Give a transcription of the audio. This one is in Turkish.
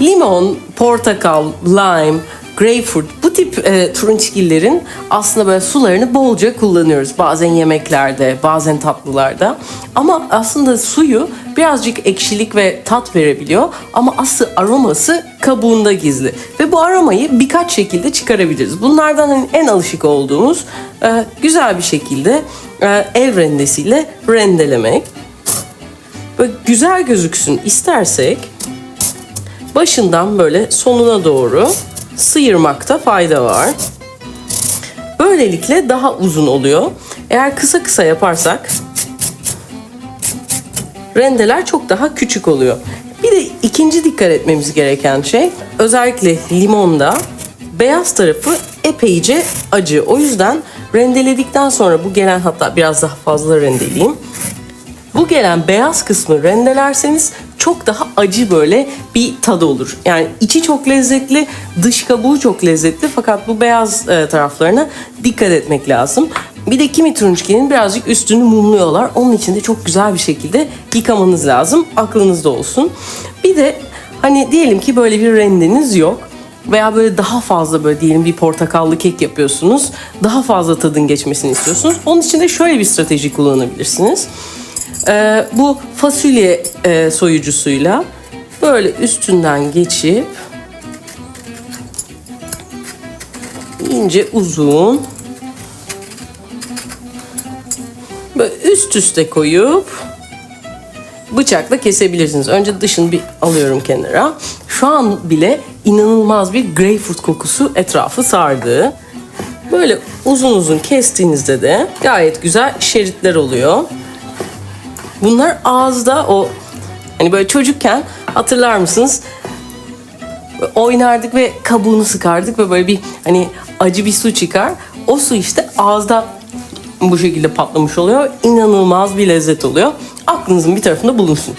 limon, portakal, lime, greyfurt bu tip e, turunçgillerin aslında böyle sularını bolca kullanıyoruz. Bazen yemeklerde, bazen tatlılarda. Ama aslında suyu birazcık ekşilik ve tat verebiliyor. Ama asıl aroması kabuğunda gizli. Ve bu aromayı birkaç şekilde çıkarabiliriz. Bunlardan hani en alışık olduğumuz e, güzel bir şekilde e, el rendesiyle rendelemek. Böyle güzel gözüksün istersek başından böyle sonuna doğru sıyırmakta fayda var. Böylelikle daha uzun oluyor. Eğer kısa kısa yaparsak rendeler çok daha küçük oluyor. Bir de ikinci dikkat etmemiz gereken şey özellikle limonda beyaz tarafı epeyce acı. O yüzden rendeledikten sonra bu gelen hatta biraz daha fazla rendeleyeyim. Bu gelen beyaz kısmı rendelerseniz çok daha acı böyle bir tadı olur. Yani içi çok lezzetli, dış kabuğu çok lezzetli fakat bu beyaz e, taraflarına dikkat etmek lazım. Bir de kimi turunçginin birazcık üstünü mumluyorlar. Onun için de çok güzel bir şekilde yıkamanız lazım. Aklınızda olsun. Bir de hani diyelim ki böyle bir rendeniz yok veya böyle daha fazla böyle diyelim bir portakallı kek yapıyorsunuz. Daha fazla tadın geçmesini istiyorsunuz. Onun için de şöyle bir strateji kullanabilirsiniz. Ee, bu fasulye e, soyucusuyla böyle üstünden geçip ince uzun böyle üst üste koyup bıçakla kesebilirsiniz. Önce dışını bir alıyorum kenara. Şu an bile inanılmaz bir greyfurt kokusu etrafı sardı. Böyle uzun uzun kestiğinizde de gayet güzel şeritler oluyor. Bunlar ağızda o hani böyle çocukken hatırlar mısınız? Oynardık ve kabuğunu sıkardık ve böyle bir hani acı bir su çıkar. O su işte ağızda bu şekilde patlamış oluyor. İnanılmaz bir lezzet oluyor. Aklınızın bir tarafında bulunsun.